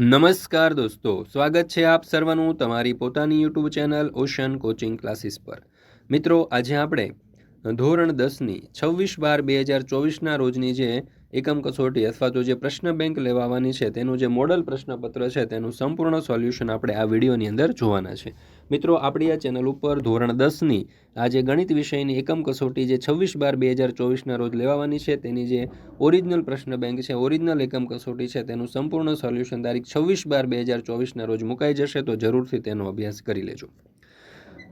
નમસ્કાર દોસ્તો, સ્વાગત છે આપ સર્વનું તમારી પોતાની YouTube channel ocean coaching classes પર. મિત્રો, આજે આપણે ધોરણ દસની છવ્વીસ બાર બે હજાર ચોવીસના રોજની જે એકમ કસોટી અથવા તો જે પ્રશ્ન બેંક લેવાવાની છે, તેનું જે મોડલ પ્રશ્નપત્ર છે, તેનું સંપૂર્ણ સોલ્યુશન આપણે આ વિડીયોની અંદર જોવાના છે. મિત્રો, આપણી આ ચેનલ ઉપર ધોરણ દસની આજે ગણિત વિષયની એકમ કસોટી જે છવ્વીસ બાર બે હજાર ચોવીસના રોજ લેવાવાની છે, તેની જે ઓરિજિનલ પ્રશ્ન બેંક છે, ઓરિજિનલ એકમ કસોટી છે, તેનું સંપૂર્ણ સોલ્યુશન તારીખ છવ્વીસ બાર બે હજાર ચોવીસના રોજ મુકાઈ જશે, તો જરૂરથી તેનો અભ્યાસ કરી લેજો.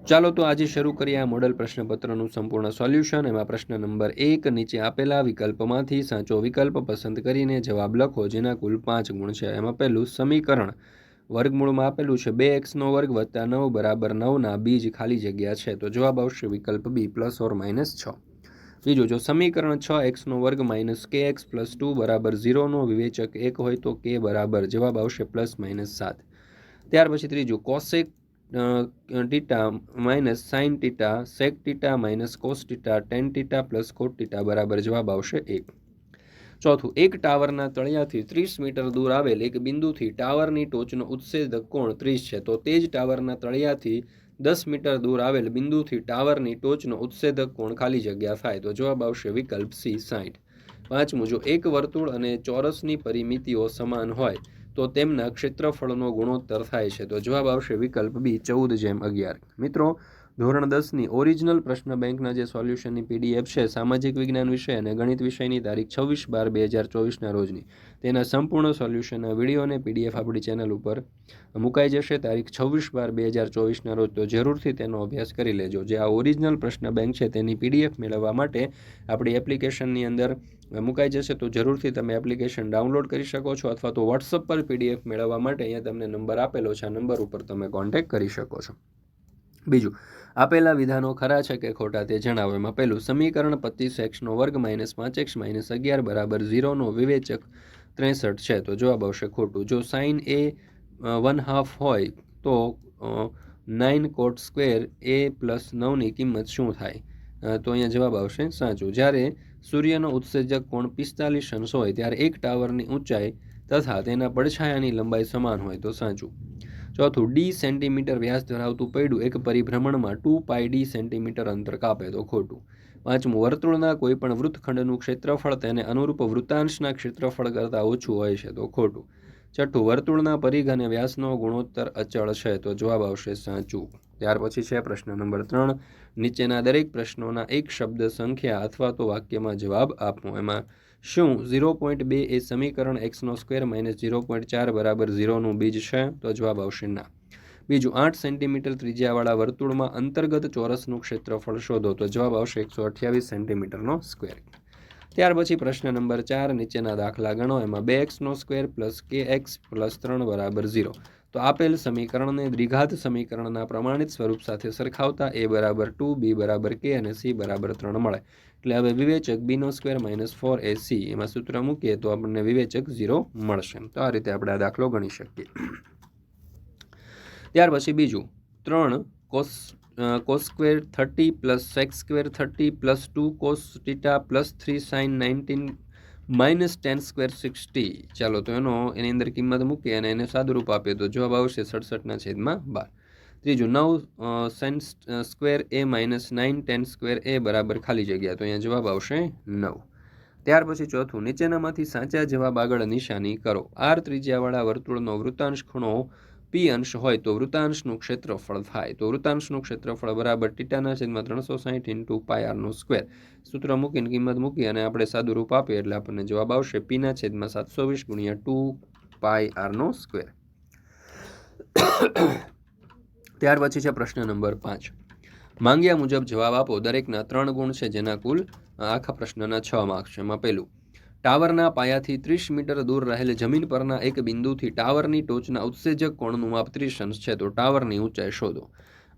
ચાલો તો આજે શરૂ કરીએ આ મોડલ પ્રશ્નપત્રનું સંપૂર્ણ સોલ્યુશન એમાં પ્રશ્ન નંબર એક, નીચે આપેલા વિકલ્પમાંથી સાચો વિકલ્પ પસંદ કરીને જવાબ લખો, જેના કુલ પાંચ ગુણ છે. એમાં પહેલું સમીકરણ. વર્ગમૂળમાં આપેલું છે બે એક્સનો વર્ગ વત્તા નવ બરાબર નવના બીજ ખાલી જગ્યા છે. તો જવાબ આવશે વિકલ્પ બી, પ્લસ ઓર માઇનસ છ. બીજું, જો સમીકરણ છ એક્સનો વર્ગ માઇનસ કે એક્સ પ્લસ ટુ બરાબર ઝીરોનો વિવેચક એક હોય તો કે બરાબર. જવાબ આવશે પ્લસ માઇનસ સાત. ત્યાર પછી ત્રીજું cosec theta minus sine theta, sec theta minus cos theta, tan theta plus cot theta બરાબર જવાબ આવશે એક. ચોથું, એક ટાવરના તળિયાથી ત્રીસ મીટર દૂર આવેલ એક બિંદુથી ટાવરની ટોચનો ઉત્સેદક કોણ ત્રીસ છે? તો તે જ ટાવરના તળિયાથી દસ મીટર દૂર આવેલ બિંદુથી ટાવરની ટોચનો ઉત્સેદક કોણ ખાલી જગ્યા થાય? તો જવાબ આવશે વિકલ્પ સી સાઠ પાંચમું, જો એક વર્તુળ અને ચોરસની પરિમિતિઓ સમાન હોય તો તેમના ક્ષેત્રફળનો ગુણોત્તર થાય છે. તો જવાબ આવશે વિકલ્પ બી ચૌદ જેમ અગિયાર. મિત્રો ધોરણ દસની ઓરિજિનલ પ્રશ્ન બેંકના જે સોલ્યુશનની પીડીએફ છે, સામાજિક વિજ્ઞાન વિષય અને ગણિત વિષયની તારીખ છવ્વીસ બાર બે હજાર ચોવીસના રોજની. તેના સંપૂર્ણ સોલ્યુશનના વીડિયો અને પીડીએફ આપણી ચેનલ ઉપર મુકાઈ જશે. તારીખ છવ્વીસ બાર બે હજાર ચોવીસના રોજ તો જરૂરથી તેનો અભ્યાસ કરી લેજો. જે આ ઓરિજિનલ પ્રશ્ન બેંક છે, તેની પીડીએફ મેળવવા માટે આપણી એપ્લિકેશનની અંદર મુકાઈ જશે. તો જરૂરથી તમે એપ્લિકેશન ડાઉનલોડ કરી શકો છો અથવા તો વોટ્સઅપ પર પીડીએફ મેળવવા માટે અહીંયા તમને નંબર આપેલો છે. આ નંબર ઉપર તમે કોન્ટેક્ટ કરી શકો છો. બીજું, આપેલા વિધાનો ખરા છે કે ખોટા તે જણાવો એમાં પહેલું, સમીકરણ પચીસ એક્સનો વર્ગ માઇનસ પાંચ એક્સ માઇનસ અગિયાર બરાબર ઝીરોનો વિવેચક ત્રેસઠ છે. તો જવાબ આવશે ખોટું. જો સાઇન એ વન હાફ હોય તો nine cot square A plus નવની કિંમત શું થાય? તો અહીંયા જવાબ આવશે સાચું. જ્યારે સૂર્યનો ઉત્સેજક કોણ પિસ્તાલીસ અંશ હોય, ત્યારે એક ટાવરની ઊંચાઈ તથા તેના પડછાયાની લંબાઈ સમાન હોય તો સાચું. ચોથું ડી સેન્ટીમીટર વ્યાસ ધરાવતું પૈડું એક પરિભ્રમણમાં ટુ પાઈ ડી સેન્ટીમીટર અંતર કાપે તો ખોટું. પાંચમું, વર્તુળના કોઈપણ વૃત્તખંડનું ક્ષેત્રફળ તેને અનુરૂપ વૃત્તાંશના ક્ષેત્રફળ કરતાં ઓછું હોય છે તો ખોટું. છઠ્ઠું, વર્તુળના પરિઘ અને વ્યાસનો ગુણોત્તર અચળ છે તો જવાબ આવશે સાચું. ત્યાર પછી છે પ્રશ્ન નંબર ત્રણ. નીચેના દરેક પ્રશ્નોના એક શબ્દ સંખ્યા અથવા તો વાક્યમાં જવાબ આપો. એમાં શું ઝીરો પોઈન્ટ બે એ સમીકરણ એક્સનો સ્ક્વેર માઇનસ ઝીરો પોઈન્ટ ચાર બરાબર ઝીરોનું બીજ છે? તો જવાબ આવશે ના. બીજું, આઠ સેન્ટીમીટર ત્રિજ્યાવાળા વર્તુળમાં અંતર્ગત ચોરસનું ક્ષેત્રફળ શોધો. તો જવાબ આવશે એકસો અઠ્યાવીસ સેન્ટીમીટરનો સ્ક્વેર. ત્યાર પછી પ્રશ્ન નંબર ચાર નીચેના દાખલા ગણો. એમાં બે એક્સનો સ્ક્વેર પ્લસ કે એક્સ પ્લસ ત્રણ બરાબર ઝીરો. તો આપેલ સમીકરણને દ્વિઘાત સમીકરણના પ્રમાણિત સ્વરૂપ સાથે સરખાવતા એ બરાબર ટુ, બી બરાબર કે અને સી બરાબર ત્રણ મળે. એટલે હવે વિવેચક બીનો square minus four A C, એમાં સૂત્ર મૂકીએ તો આપણને વિવેચક ઝીરો મળશે. તો આ રીતે આપણે આ દાખલો ગણી શકીએ. ત્યાર પછી બીજું, ત્રણ cos cos square thirty plus sec square thirty plus two cos theta plus three sine nineteen minus tan square sixty. ચાલો તો એનો એની અંદર કિંમત મૂકીએ અને એને સાદુરૂપ આપીએ તો જવાબ આવશે સડસઠના છેદમાં બાર. ત્રીજું, નવ sine square A minus nine tan square A બરાબર ખાલી જગ્યા. તો અહીંયા જવાબ આવશે નવ. ત્યાર પછી ચોથું, નીચેનામાંથી સાચા જવાબ આગળ નિશાની કરો. આર ત્રિજ્યાવાળા વર્તુળનો વૃત્તાંશ ખૂણો પી અંશ હોય તો વૃતાંશનું ક્ષેત્રફળ થાય. તો વૃતાંશનું ક્ષેત્રફળ બરાબર ટીટાના છેદમાં ત્રણસો સાહીઠ ઇન્ટુ પાય આરનો સ્ક્વેર. સૂત્ર મૂકીને કિંમત મૂકી અને આપણે સાદું રૂપ આપીએ એટલે આપણને જવાબ આવશે પીના છેદમાં સાતસો વીસ ગુણ્યા ટુ પાય આરનો સ્ક્વેર. ત્યાર પછી છે પ્રશ્ન નંબર પાંચ. માંગ્યા મુજબ જવાબ આપો. દરેકના ત્રણ ગુણ છે જેના કુલ આખા પ્રશ્નના છ માર્ક્સ છે. એમાં પહેલું ટાવરના પાયાથી ત્રીસ મીટર દૂર રહેલ જમીન પરના એક બિંદુથી ટાવરની ટોચના ઉત્સેજક કોણનું માપ ત્રીસ અંશ છે, તો ટાવરની ઊંચાઈ શોધો.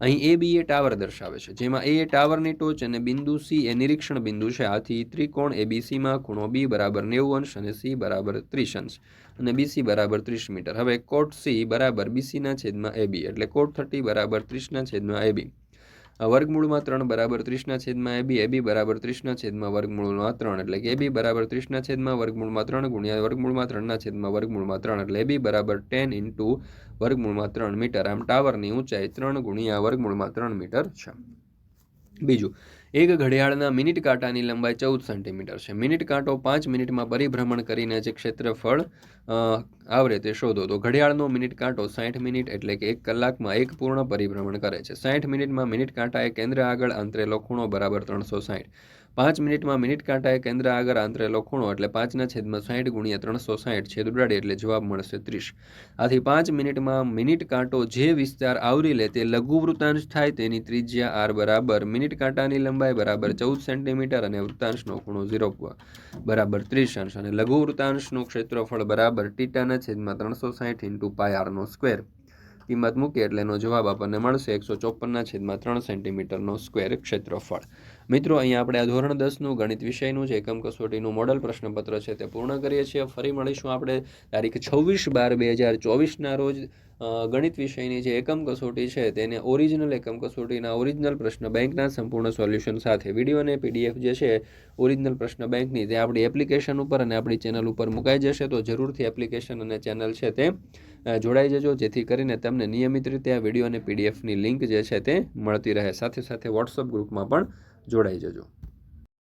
અહીં એ બી એ ટાવર દર્શાવે છે, જેમાં એ ટાવરની ટોચ અને બિંદુ સી એ નિરીક્ષણ બિંદુ છે, આથી ત્રિકોણ એ બીસીમાં ખૂણો બી બરાબર નેવું અંશ અને સી બરાબર ત્રીસ અંશ અને બીસી બરાબર ત્રીસ મીટર. હવે કોટ સી બરાબર બીસીના છેદમાં એ બી, એટલે કોટ થર્ટી બરાબર ત્રીસના છેદમાં એ બી. વર્ગમૂળમાં ત્રણ બરાબર ત્રીસના છેદમાં એ બી એ બી બરાબર ત્રીસના છેદમાં વર્ગમૂળમાં ત્રણ, એટલે કે એ બી બરાબર ત્રીસના છેદમાં વર્ગમૂળમાં ત્રણ ગુણ્યા વર્ગમૂળમાં ત્રણના છેદમાં વર્ગમૂળમાં ત્રણ, એટલે એ બી બરાબર ટેન ઇન્ટુ વર્ગમૂળમાં ત્રણ મીટર. આમ ટાવરની ઊંચાઈ ત્રણ ગુણ્યા વર્ગમૂળમાં ત્રણ મીટર છે. બીજું એક ઘડિયાળના મિનિટ કાંટાની લંબાઈ ચૌદ સેન્ટીમીટર છે. મિનિટ કાંટો પાંચ મિનિટમાં પરિભ્રમણ કરીને જે ક્ષેત્રફળ આવરે તે શોધો. તો ઘડિયાળનો મિનિટ કાંટો સાઠ મિનિટ એટલે કે એક કલાકમાં એક પૂર્ણ પરિભ્રમણ કરે છે. સાઠ મિનિટમાં મિનિટ કાંટાએ કેન્દ્ર આગળ અંતરેલો ખૂણો બરાબર ત્રણસો સાઠ. પાંચ મિનિટમાં મિનિટ કાંટાએ કેન્દ્ર આગળ આંતરેલો ખૂણો એટલે પાંચના છેદમાં સાઠ ગુણ્યા ત્રણસો સાઠ છેદ ઉડાડી એટલે જવાબ મળશે ત્રીસ. આથી પાંચ મિનિટમાં મિનિટ કાંટો જે વિસ્તાર આવરી લે તે લઘુ વૃત્તાંશ થાય તેની ત્રિજ્યા આર બરાબર મિનિટ કાંટાની લંબાઈ બરાબર ચૌદ સેન્ટીમીટર અને વૃત્તાંશનો ખૂણો ઝીરો બરાબર ત્રીસ અંશ અને લઘુ વૃત્તાંશનું ક્ષેત્રફળ બરાબર ટીટાના છેદમાં ત્રણસો સાઠ ઇન્ટુ પાય આરનો સ્ક્વેર. કિંમત મૂકીએ એટલે એનો જવાબ આપણને મળશે એકસો ચોપનના છેદમાં ત્રણ સેન્ટીમીટરનો સ્ક્વેર ક્ષેત્રફળ. મિત્રો, અહીંયા આપણે આ ધોરણ દસનું ગણિત વિષયનું છે એકમ કસોટીનું મોડલ પ્રશ્નપત્ર છે તે પૂર્ણ કરીએ છીએ. ફરી મળીશું આપણે તારીખ છવ્વીસ બાર બે હજાર ચોવીસના રોજ ગણિત વિષયની જે એકમ કસોટી છે તેને ઓરિજિનલ એકમ કસોટીના ઓરિજિનલ પ્રશ્ન બેંકના સંપૂર્ણ સોલ્યુશન સાથે વીડિયો અને પીડીએફ જે છે ઓરિજિનલ પ્રશ્ન બેંકની તે આપણી એપ્લિકેશન ઉપર અને આપણી ચેનલ ઉપર મુકાઈ જશે. તો જરૂરથી એપ્લિકેશન અને ચેનલ છે તે જોડાઈ જજો. જેથી કરીને તમને નિયમિત રીતે આ વીડિયો અને પીડીએફની લિંક જે છે તે મળતી રહે. સાથે સાથે વોટ્સઅપ ગ્રુપમાં પણ જોડાઈ જજો.